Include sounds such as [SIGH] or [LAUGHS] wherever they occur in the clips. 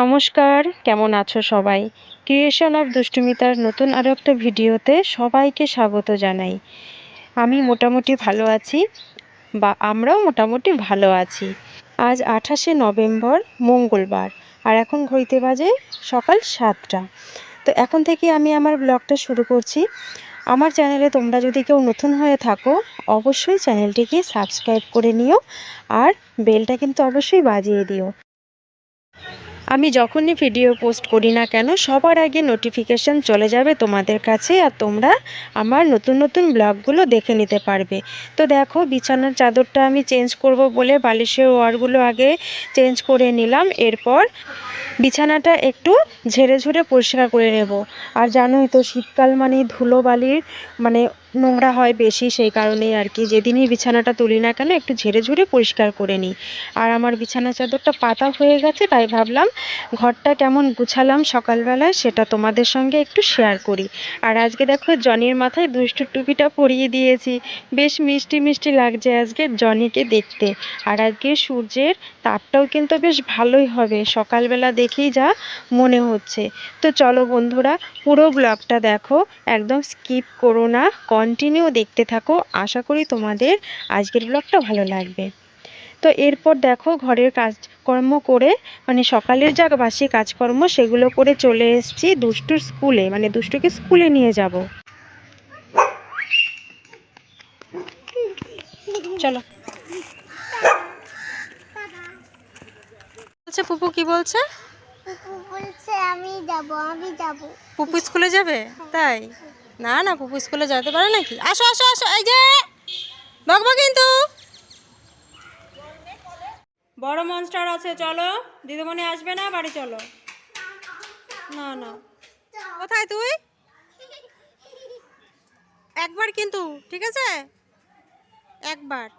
নমস্কার, কেমন আছো সবাই? ক্রিয়েশন অফ দুষ্টুমিতার নতুন আরও একটা ভিডিওতে সবাইকে স্বাগত জানাই। আমি মোটামুটি ভালো আছি, বা আমরাও মোটামুটি ভালো আছি। আজ আঠাশে নভেম্বর, মঙ্গলবার, আর এখন ঘড়িতে বাজে সকাল সাতটা। তো এখন থেকে আমি আমার ব্লগটা শুরু করছি। আমার চ্যানেলে তোমরা যদি কেউ নতুন হয়ে থাকো, অবশ্যই চ্যানেলটিকে সাবস্ক্রাইব করে নিও, আর বেলটা কিন্তু অবশ্যই বাজিয়ে দিও। আমি যখনই ভিডিও পোস্ট করি না কেন, সবার আগে নোটিফিকেশান চলে যাবে তোমাদের কাছে আর তোমরা আমার নতুন নতুন ব্লগগুলো দেখে নিতে পারবে। তো দেখো, বিছানার চাদরটা আমি চেঞ্জ করব বলে বালিশের ওয়ারগুলো আগে চেঞ্জ করে নিলাম, এরপর বিছানাটা একটু ঝেড়ে ঝুড়ে পরিষ্কার করে নেব। আর জানোই তো, শীতকাল মানে ধুলোবালির মানে নোংরা হয় বেশি সেই কারণেই আর কি। যেদিনই বিছানাটা তুলি না কেন একটু ঝেড়ে ঝুড়ে পরিষ্কার করে নিই। আর আমার বিছানা চাদরটা পাতা হয়ে গেছে, তাই ভাবলাম ঘরটা কেমন গুছালাম সকালবেলায় সেটা তোমাদের সঙ্গে একটু শেয়ার করি। আর আজকে দেখো জনির মাথায় দুষ্টু টুপিটা পরিয়ে দিয়েছি। বেশ মিষ্টি মিষ্টি লাগছে আজকে জনিকে দেখতে। আর আজকে সূর্যের তাপটাও কিন্তু বেশ ভালোই হবে। সকালবেলা দেখেই যা মনে হচ্ছে। তো চলো বন্ধুরা পুরো ব্লগটা দেখো। একদম স্কিপ করো না কন্টিনিউ দেখতে থাকো। আশা করি তোমাদের আজকের ব্লগটা ভালো লাগবে। তো এরপর দেখো ঘরের কাজকর্ম করে মানে সকালের যা বাসি কাজকর্ম সেগুলো করে চলে এসেছি দুষ্টুর স্কুলে মানে দুষ্টুকে স্কুলে নিয়ে যাব। চলো। বলছে পুপু কি বলছে? পুপু বলছে আমি যাব আমি যাব। পুপু স্কুলে যাবে? তাই? না না, পুপু স্কুলে যেতে পারে নাকি? আসো আসো আসো, এই যে বকবো কিন্তু। বড় মনস্টার আছে, চলো। দিদিমণি আসবে না, বাড়ি চলো। না না। কোথায় তুই? একবার কিন্তু, ঠিক আছে? একবার।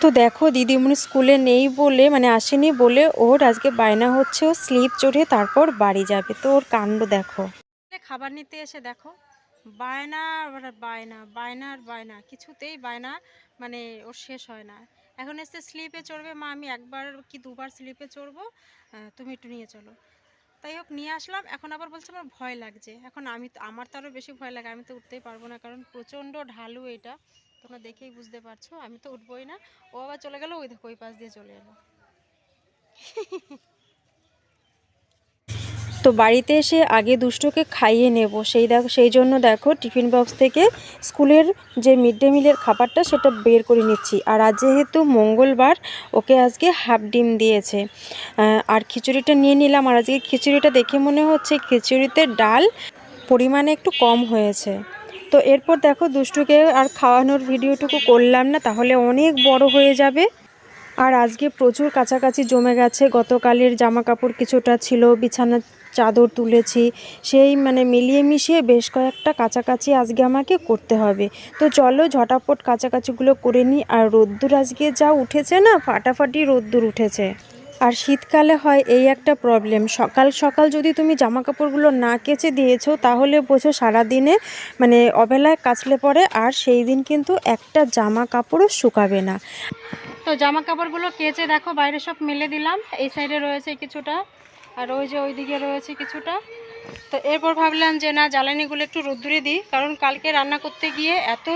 তো দেখো, দিদিমণি স্কুলে নেই বলে মানে আসেনি বলে, ওর আজকে বায়না হচ্ছে, ও স্লিপ চড়ে তারপর বাড়ি যাবে। তো ওর কাণ্ড দেখো। খাবার নিতে এসে দেখো, বায়না আর বায়না বায়না আর বায়না, কিছুতেই বায়না মানে ওর শেষ হয় না। এখন এসে স্লিপে চড়বে, মা আমি একবার কি দুবার স্লিপে চড়বো তুমি একটু নিয়ে চলো। তাই হোক, নিয়ে আসলাম, এখন আবার বলছে আমার ভয় লাগছে। এখন আমি তো, আমার তো আরও বেশি ভয় লাগে, আমি তো উঠতেই পারব না, কারণ প্রচণ্ড ঢালু এটা। তোমরা দেখেই বুঝতে পারছ, আমি তো উঠবোই না। ও আবার চলে গেল, ওই দেখো, ওই পাশ দিয়ে চলে এলো। [LAUGHS] তো বাড়িতে এসে আগে দুষ্টুকে খাইয়ে নেব। সেই দেখো, সেই জন্য দেখো টিফিন বক্স থেকে স্কুলের যে মিড ডে মিলের খাবারটা সেটা বের করে নিচ্ছি। আর আজ যেহেতু মঙ্গলবার, ওকে আজকে হাফ ডিম দিয়েছে। আর খিচুড়িটা নিয়ে নিলাম। আর আজকে খিচুড়িটা দেখে মনে হচ্ছে খিচুড়িতে ডাল পরিমাণে একটু কম হয়েছে। তো এরপর দেখো দুষ্টুকে আর খাওয়ানোর ভিডিওটুকু করলাম না, তাহলে অনেক বড় হয়ে যাবে। আর আজকে প্রচুর কাছাকাছি জমে গেছে। গতকালের জামা কাপড় কিছুটা ছিল, বিছানার চাদর তুলেছি। সেই মানে মিলিয়ে মিশিয়ে বেশ কয়েকটা কাছাকাছি আজকে আমাকে করতে হবে। তো চলো ঝটাপট কাছাকাছিগুলো করে নিই। আর রোদ্দুর আজকে যা উঠেছে না, ফাটাফাটি রোদ্দুর উঠেছে। আর শীতকালে হয় এই একটা প্রবলেম সকাল সকাল যদি তুমি জামা কাপড়গুলো না কেচে দিয়েছ, তাহলে বোঝো সারাদিনে মানে অবেলায় কাচলে পরে আর সেই দিন কিন্তু একটা জামা কাপড়ও শুকাবে না। তো জামা কাপড়গুলো কেচে দেখো, বাইরে সব মেলে দিলাম। এই সাইডে রয়েছে কিছুটা, আর ওই যে ওইদিকে রয়েছে কিছুটা। তো এরপর ভাবলাম যে না, জ্বালানিগুলো একটু রোদ্দুরে দিই, কারণ কালকে রান্না করতে গিয়ে এত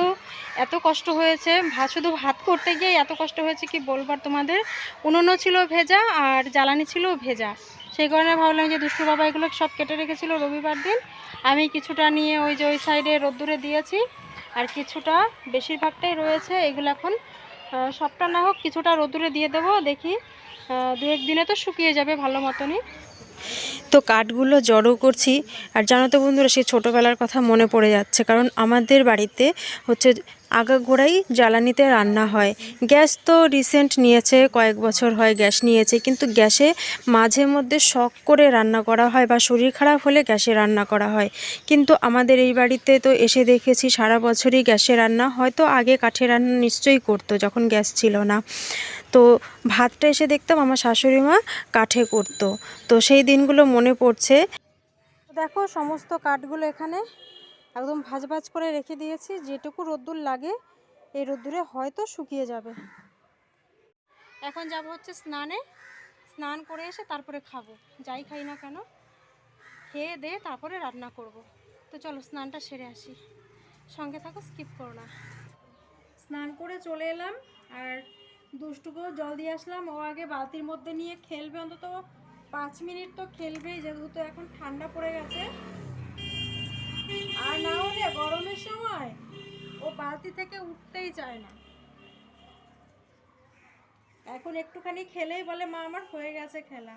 এত কষ্ট হয়েছে। ভাত শুধু ভাত করতে গিয়ে এত কষ্ট হয়েছে কি বলবার তোমাদের? উনুনও ছিল ভেজা আর জ্বালানি ছিল ভেজা। সেই কারণে ভাবলাম যে দুষ্টু বাবা এগুলো সব কেটে রেখেছিল রবিবার দিন। আমি কিছুটা নিয়ে ওই যে ওই সাইডে রোদ্দুরে দিয়েছি, আর কিছুটা বেশিরভাগটাই রয়েছে। এগুলো এখন সবটা না হোক কিছুটা রোদুরে দিয়ে দেবো, দেখি দু দিনে তো শুকিয়ে যাবে ভালো মতনই। তো কাঠগুলো জড়ো করছি, আর জানো তো বন্ধুরা, সেই ছোটোবেলার কথা মনে পড়ে যাচ্ছে, কারণ আমাদের বাড়িতে হচ্ছে আগাগোড়াই জ্বালানিতে রান্না হয়। গ্যাস তো রিসেন্ট নিয়েছে, কয়েক বছর হয় গ্যাস নিয়েছে, কিন্তু গ্যাসে মাঝে মধ্যে শখ করে রান্না করা হয় বা শরীর খারাপ হলে গ্যাসে রান্না করা হয়। কিন্তু আমাদের এই বাড়িতে তো এসে দেখেছি সারা বছরই গ্যাসে রান্না, হয়তো আগে কাঠে রান্না নিশ্চয়ই করতো যখন গ্যাস ছিল না। তো ভাতটা এসে দেখতাম আমার শাশুড়ি মা কাঠে করতো। তো সেই দিনগুলো মনে পড়ছে। দেখো সমস্ত কাঠগুলো এখানে। একদম ভাজ ভাজ করে রেখে দিয়েছি। যেটুকু রোদ্দুর লাগে, এই রোদ্দুরে হয়তো শুকিয়ে যাবে। এখন যাব হচ্ছে স্নানে। স্নান করে এসে তারপরে খাব। যাই খাই না কেন, খেয়ে দে, তারপরে রান্না করব। তো চলো স্নানটা সেরে আসি। সঙ্গে থাকো, স্কিপ করো না। স্নান করে চলে এলাম আর দুষ্টুকেও জল দিয়ে আসলাম। ও আগে বালতির মধ্যে নিয়ে খেলবে, অন্তত পাঁচ মিনিট তো খেলবেই, যেহেতু এখন ঠান্ডা পড়ে গেছে। আর না হলে গরমের সময় ও বালতি থেকে উঠতেই চায় না। এখন একটুখানি খেলেই বলে, মা, আমার হয়ে গেছে খেলা।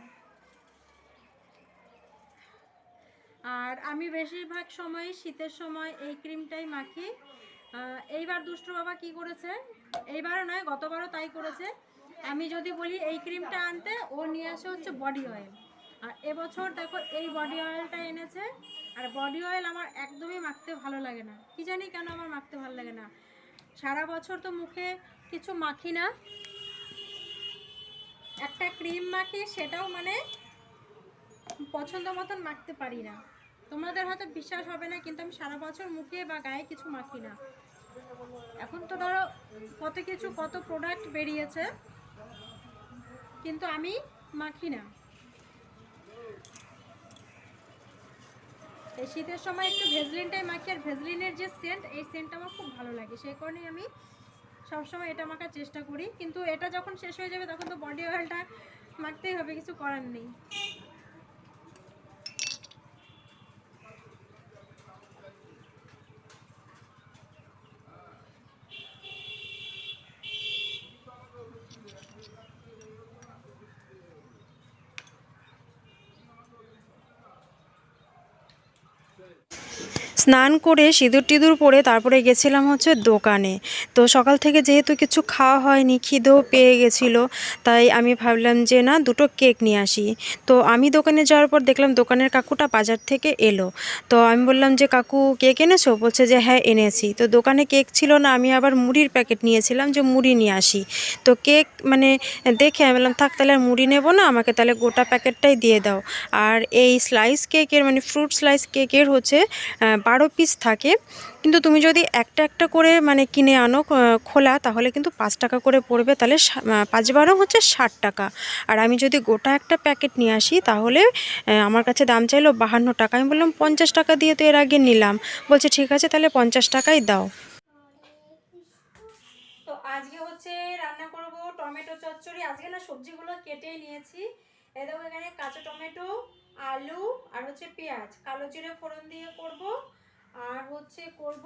আর আমি বেশিরভাগ সময়, শীতের সময় এই ক্রিমটাই মাখি। এইবার দুষ্টু বাবা কি করেছে? এইবারও নয়, গতবারও তাই করেছে। আমি যদি বলি এই ক্রিমটা আনতে, ও নিয়ে আসে হচ্ছে বডি অয়েল। আর এবছর দেখো এই বডি অয়েলটা এনেছে। আর বডি অয়েল আমার একদমই মাখতে ভালো লাগে না। কি জানি কেন আমার মাখতে ভালো লাগে না। সারা বছর তো মুখে কিছু মাখি না। একটা ক্রিম মাখি সেটাও মানে পছন্দ মতন মাখতে পারি না। তোমাদের হয়তো বিশ্বাস হবে না, কিন্তু আমি সারা বছর মুখে বা গায়ে কিছু মাখি না। এখন তো ধরো কত কিছু, কত প্রোডাক্ট বেরিয়েছে। কিন্তু আমি মাখি না। এই শীতের সময় একটু ভেজলিনটাই মাখি, আর ভেজলিনের যে সেন্ট এই সেন্টটা আমার খুব ভালো লাগে। সেই কারণেই আমি সবসময় এটা মাখার চেষ্টা করি। কিন্তু এটা যখন শেষ হয়ে যাবে, তখন তো বডি অয়েলটা মাখতেই হবে, কিছু করার নেই। স্নান করে সিঁদুর টিঁদুর পরে তারপরে গেছিলাম হচ্ছে দোকানে। তো সকাল থেকে যেহেতু কিছু খাওয়া হয়নি, খিদেও পেয়ে গেছিল, তাই আমি ভাবলাম যে না, দুটো কেক নিয়ে আসি। তো আমি দোকানে যাওয়ার পর দেখলাম দোকানের কাকুটা বাজার থেকে এলো। তো আমি বললাম যে, কাকু, কেক এনেছো? বলছে যে হ্যাঁ এনেছি। তো দোকানে কেক ছিল না, আমি আবার মুড়ির প্যাকেট নিয়েছিলাম যে, মুড়ি নিয়ে আসি। তো কেক মানে দেখে আমি বললাম, থাক, তাহলে আর মুড়ি নেব না, আমাকে তাহলে গোটা প্যাকেটটাই দিয়ে দাও। আর এই স্লাইস কেকের মানে ফ্রুট স্লাইস কেকের হচ্ছে বারো পিস থাকে। কিন্তু তুমি যদি একটা একটা করে মানে কিনে আনো খোলা, তাহলে কিন্তু পাঁচ টাকা করে পড়বে। তাহলে পাঁচ বারো হচ্ছে ষাট টাকা। আর আমি যদি গোটা একটা প্যাকেট নিয়ে আসি, তাহলে আমার কাছে দাম চাইলো বাহান্ন টাকা। আমি বললাম, পঞ্চাশ টাকা দিয়ে তো এর আগে নিলাম। বলছে, ঠিক আছে, তাহলে পঞ্চাশ টাকাই দাও। আজকে হচ্ছে রান্না করব টমেটো চচ্চড়ি। আজকে না সবজিগুলো কেটে নিয়েছি। দেখো এখানে কাঁচা টমেটো, আলু, আর হচ্ছে পেঁয়াজ। কালো জিরে ফোড়ন দিয়ে করব। আর হচ্ছে করব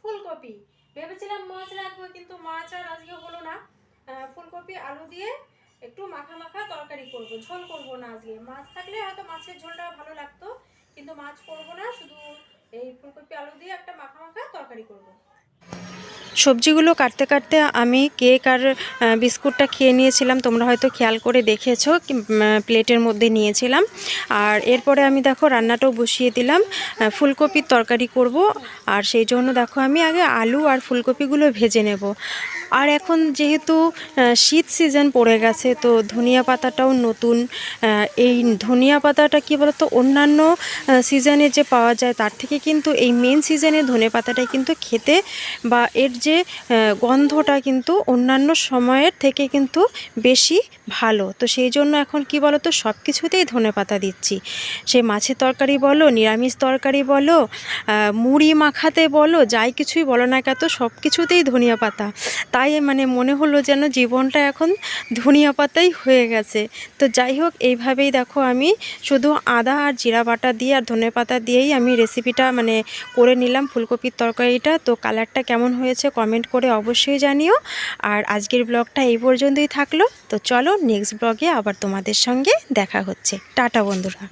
ফুলকপি। ভেবেছিলাম মাছ রাখব, কিন্তু মাছ আর আজকে হলো না। ফুলকপি, আলু দিয়ে একটু মাখা মাখা তরকারি করব। ঝোল করব না আজকে। মাছ থাকলে হয়তো মাছের ঝোলটা ভালো লাগতো, কিন্তু মাছ করব না। শুধু এই ফুলকপি, আলু দিয়ে একটা মাখা মাখা তরকারি করব। সবজিগুলো কাটতে কাটতে আমি কেক আর বিস্কুটটা খেয়ে নিয়েছিলাম। তোমরা হয়তো খেয়াল করে দেখেছ প্লেটের মধ্যে নিয়েছিলাম। আর এরপরে আমি দেখো রান্নাটাও বসিয়ে দিলাম। ফুলকপির তরকারি করব। আর সেই জন্য দেখো আমি আগে আলু আর ফুলকপিগুলো ভেজে নেব। আর এখন যেহেতু শীত সিজন পড়ে গেছে, তো ধনিয়া পাতাটাও নতুন। এই ধনিয়া পাতাটা কী বলতো, অন্যান্য সিজনে যে পাওয়া যায়, তার থেকে কিন্তু এই মেন সিজনে ধনে পাতাটাই কিন্তু খেতে বা এর যে গন্ধটা কিন্তু অন্যান্য সময়ের থেকে কিন্তু বেশি ভালো। তো সেই জন্য এখন কি বলো তো সব কিছুতেই ধনে পাতা দিচ্ছি। সে মাছের তরকারি বলো, নিরামিষ তরকারি বলো মুড়ি মাখাতে বলো, যাই কিছুই বলো না কেন সব কিছুতেই ধনিয়া পাতা। তাই মানে মনে হলো যেন জীবনটা এখন ধনিয়া পাতাই হয়ে গেছে। তো যাই হোক, এইভাবেই দেখো আমি শুধু আদা আর জিরা বাটা দিয়ে আর ধনে পাতা দিয়েই আমি রেসিপিটা মানে করে নিলাম ফুলকপির তরকারিটা। তো কালারটা কেমন হয়েছে কমেন্ট করে অবশ্যই জানিও। আর আজকের ব্লগটা এই পর্যন্তই থাকল। তো চলো নেক্সট ব্লগে আবার তোমাদের সঙ্গে দেখা হচ্ছে। টাটা বন্ধুরা।